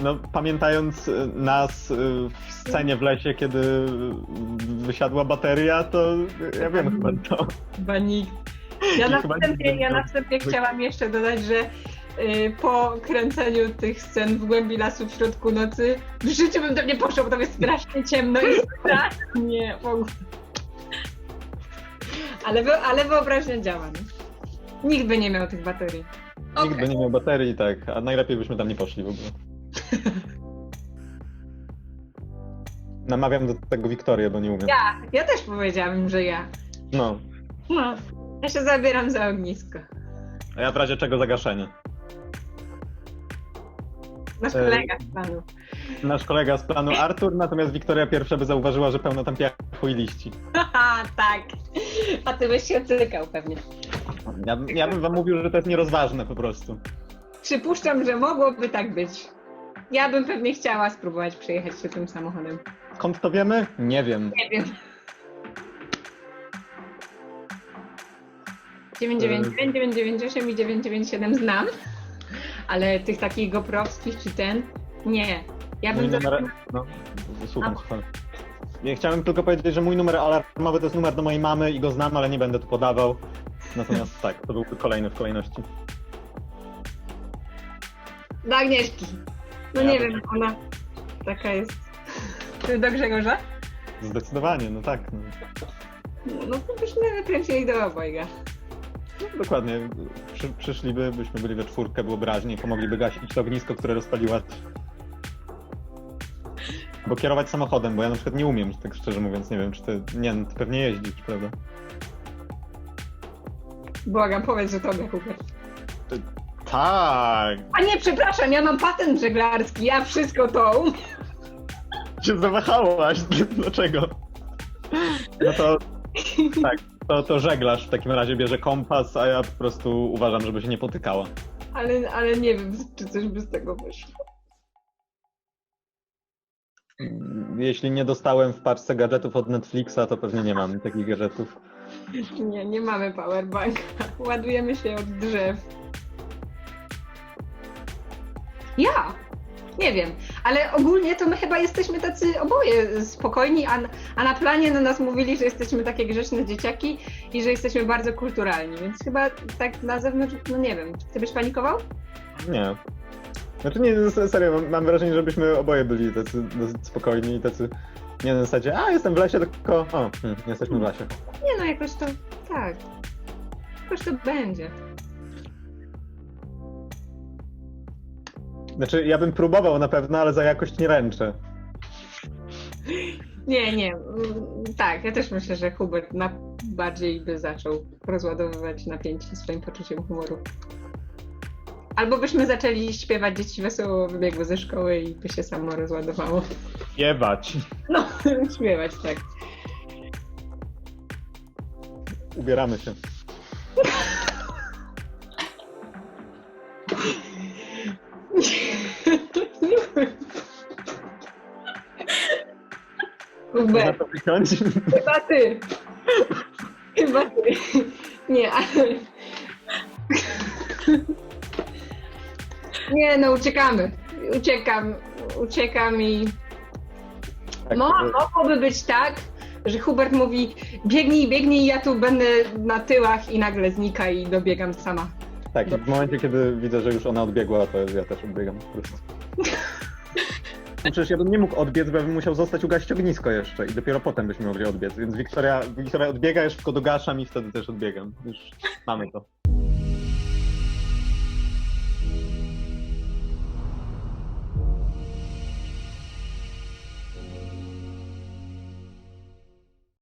No, pamiętając y, nas y, w scenie w lesie, kiedy wysiadła bateria, to ja wiem chyba to. Chyba nikt. Ja na wstępie, ja na wstępie chciałam jeszcze dodać, że y, po kręceniu tych scen w głębi lasu w środku nocy w życiu bym tam nie poszła, bo tam jest strasznie ciemno i strasznie w ogóle. Ale, ale wyobraźnia działa. No. Nikt by nie miał tych baterii. Nikt by nie miał baterii, tak, a najlepiej byśmy tam nie poszli w ogóle. Namawiam do tego Wiktorię, bo nie umiem. Ja, ja też powiedziałam, że ja. No, No, ja się zabieram za ognisko. a ja w razie czego zagaszenie. Nasz E, kolega z planu. Nasz kolega z planu Artur, natomiast Wiktoria pierwsza by zauważyła, że pełno tam piachu i liści. Haha, tak. A ty byś się cykał pewnie. Ja, ja bym wam mówił, że to jest nierozważne po prostu. Przypuszczam, że mogłoby tak być. Ja bym pewnie chciała spróbować przejechać się tym samochodem. Skąd to wiemy? Nie wiem. Nie wiem. 999, 998 i 997 znam, ale tych takich goprowskich czy ten, nie. Ja Mój bym numer... zaczęła... No, słucham, A. słucham. Nie, chciałem tylko powiedzieć, że mój numer alarmowy to jest numer do mojej mamy i go znam, ale nie będę tu podawał. Natomiast tak, to byłby kolejny w kolejności. Do Agnieszki. No Ja nie wiem, ona taka jest. Ty do Grzegorza? Zdecydowanie, no tak. No. No to byśmy wykręcili do obojga. No, dokładnie. Przy, przyszliby, byśmy byli we czwórkę, byłoby raźniej, pomogliby gasić to ognisko, które rozpaliłaś. Bo kierować samochodem, bo ja na przykład nie umiem, tak szczerze mówiąc, nie wiem, czy ty, nie no, ty pewnie jeździsz, prawda? Błagam, powiedz, że tobie Hubert. Tak! A nie, przepraszam, ja mam patent żeglarski, ja wszystko to umiem. się zawahałaś. Dlaczego? No to tak, to, to żeglarz w takim razie bierze kompas, a ja po prostu uważam, żeby się nie potykała. Ale, ale nie wiem, czy coś by z tego wyszło. Jeśli nie dostałem w paczce gadżetów od Netflixa, to pewnie nie mam takich gadżetów. Nie, nie mamy powerbanka. Ładujemy się od drzew. Ja! Nie wiem, ale ogólnie to my chyba jesteśmy tacy oboje spokojni, a, a na planie na nas mówili, że jesteśmy takie grzeczne dzieciaki i że jesteśmy bardzo kulturalni, więc chyba tak na zewnątrz, no nie wiem, ty byś panikował? Nie. Znaczy nie, se- serio, mam- wrażenie, żebyśmy oboje byli tacy spokojni i tacy nie na zasadzie, a jestem w lesie, tylko o, hmm, jesteśmy w lesie. Nie no, jakoś to, tak, jakoś to będzie. Znaczy ja bym próbował na pewno, ale za jakość nie ręczę. Nie, nie. mm, Tak, ja też myślę, że Hubert na bardziej by zaczął rozładowywać napięcie swoim poczuciem humoru. Albo byśmy zaczęli śpiewać dzieci wesoło wybiegły ze szkoły i by się samo rozładowało. Jebać. No, śpiewać, tak. Ubieramy się. Można Hubert, to wyciąć? chyba ty. Chyba ty. Nie, ale... Nie, no uciekamy. Uciekam, uciekam i Tak, Mo, mogłoby być tak, że Hubert mówi biegnij, biegnij, ja tu będę na tyłach i nagle znika i dobiegam sama. Tak, w momencie, kiedy widzę, że już ona odbiegła, to ja też odbiegam po prostu. No Przecież ja bym nie mógł odbiec, bo ja bym musiał zostać ugasić ognisko jeszcze i dopiero potem byśmy mogli odbiec. Więc Wiktoria, Wiktoria odbiega, już tylko dogaszam i wtedy też odbiegam. Już mamy to.